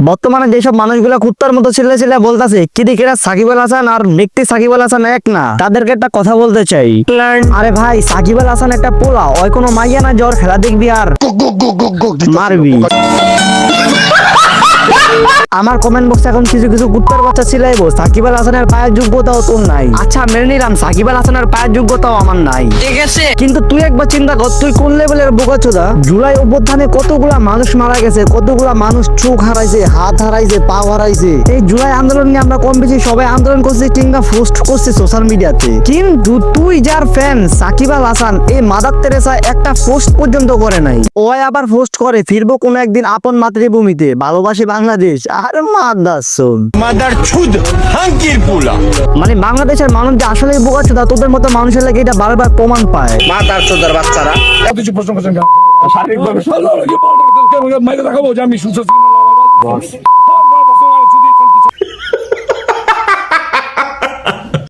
বর্তমানে যেসব মানুষগুলো কুত্তার মতো ছেলে ছেলে বলতেছে কিদিকেরা সাকিব আল হাসান আর মেক্তি সাকিব আল হাসান এক না তাদেরকে একটা কথা বলতে চাই আরে ভাই সাকিব আল হাসান একটা পোলা ওই কোনো মাইয়া না জ্বর খেলা দেখবি আর মারবি আমার কমেন্ট বক্সে এখন কিছু কিছু কুত্তার বাচ্চা ছিলাইবো। সাকিব আল হাসানের পায়ের যোগ্যতাও তোর নাই। আচ্ছা মেনে নিলাম সাকিব আল হাসানের পায়ের যোগ্যতাও আমার নাই। ঠিক আছে। কিন্তু তুই একবার চিন্তা কর তুই কোন লেভেলের বোকাচোদা জুলাই অভ্যুত্থানে কতগুলা মানুষ মারা গেছে কতগুলা মানুষ চোখ হারাইছে হাত হারাইছে পা হারাইছে? এই জুলাই আন্দোলন নিয়ে আমরা কম বেশি সবাই আন্দোলন করছি কিংবা পোস্ট করছি সোশ্যাল মিডিয়াতে কিন্তু তুই যার ফ্যান সাকিব আল হাসান এই মাদার তেরেসা একটা পোস্ট পর্যন্ত করে নাই। ওই আবার পোস্ট করে ফিরবো কোনো একদিন আপন মাতৃভূমিতে ভালোবাসি বাংলাদেশ আর মাদার মাদার ছুদ হাঙ্কির পুলা মানে বাংলাদেশের মানুষ যে আসলে তা তোদের মতো মানুষের লাগে এটা বারবার প্রমাণ পায় মাদার চোদার বাচ্চারা এত কিছু প্রশ্ন করছেন শারীরিকভাবে আমি সুস্থ